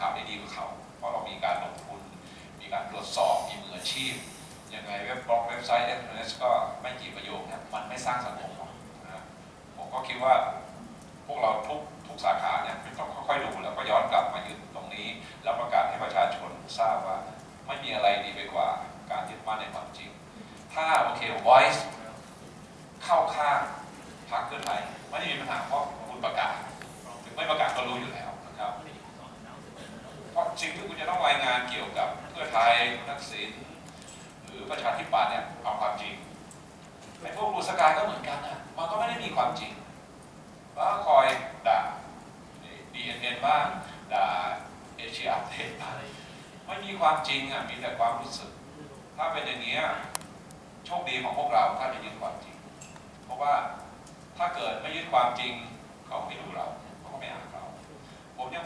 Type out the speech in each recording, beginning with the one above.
ข่าวได้ดีกว่าเขา เพราะเรามีการลงทุน มีการตรวจสอบมีมืออาชีพยังไงเว็บบล็อกเว็บไซต์ SNS ก็ไม่กี่ประโยคนี่ยมันไม่สร้างสังคมหรอกนะผมก็คิดว่าพวกเราทุกทุกสาขาเนี่ยต้องค่อยๆดูแล้วก็ย้อนกลับมาหยุดตรงนี้ แล้วประกาศให้ประชาชนทราบว่าไม่มีอะไรดีไปกว่าการยึดมั่นในความจริง ถ้าโอเค voice เข้าข้างพรรคเพื่อไทยไม่ได้มีปัญหาเพราะคุณประกาศถึงไม่ประกาศก็รู้อยู่แล้วนะครับ เพราะสิ่ งที่คุณจะต้องรายงานเกี่ยวกับเพื่อไทยคุณทักษิณหรือประชาธิปัตย์เนี่ยเอาความจริงไอ้พวกรูสกายก็เหมือนกันนะมันก็ไม่ได้มีความจริงว่าคอยด่าดีเอ็นเอ็นบ้างด่าเอเชียอัปเดตบ้างไม่มีความจริงอะมีแต่ความรู้สึก ถ้าเป็นอย่างนี้โชคดีของพวกเราถ้าจะยึดความจริง เพราะว่าถ้าเกิดไม่ยึดความจริงเขาไม่ดูเราเขาก็ไม่อ่านเราผมยัง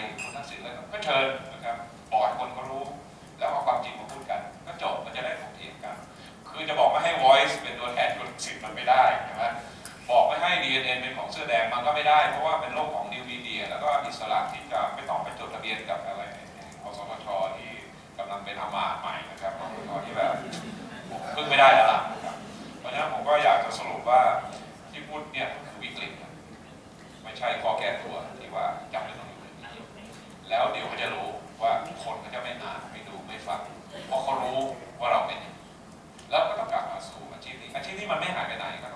คเพื่อไทยคุณทักษิณแล้วก็เชิญนะครับบอกให้คนเขารู้ แล้วเอาความจริงมาพูดกัน ก็จบมันจะได้ถกเถียงกัน คือจะบอกไม่ให้ voice เป็นตัวแทนคนสิทธิ์มันไม่ได้ใช่ไหมบอกไม่ให้ DNA เป็นของเสื้อแดงมันก็ไม่ได้ เพราะว่าเป็นโลกของนิวมีเดีย แล้วก็อิสระที่จะไม่ต้องไปจดทะเบียนกับอะไรอสทชที่กำลังเป็นอามาตใหม่นะครับอสทชที่แบบพึ่งไม่ได้แล้วล่ะนะครับเพราะฉะนั้นผมก็อยากจะสรุปว่าที่พูดเนี่ยคือวิกฤตไม่ใช่ข้อแก้ไข แล้วเดี๋ยวเขาจะรู้ว่าคนเขาจะไม่อ่านไม่ดูไม่ฟังเพราะเขารู้ว่าเราเป็นแล้วก็ต้องกลับมาสู่อาชีพนี้อาชีพนี้มันไม่หายไปไหนครับ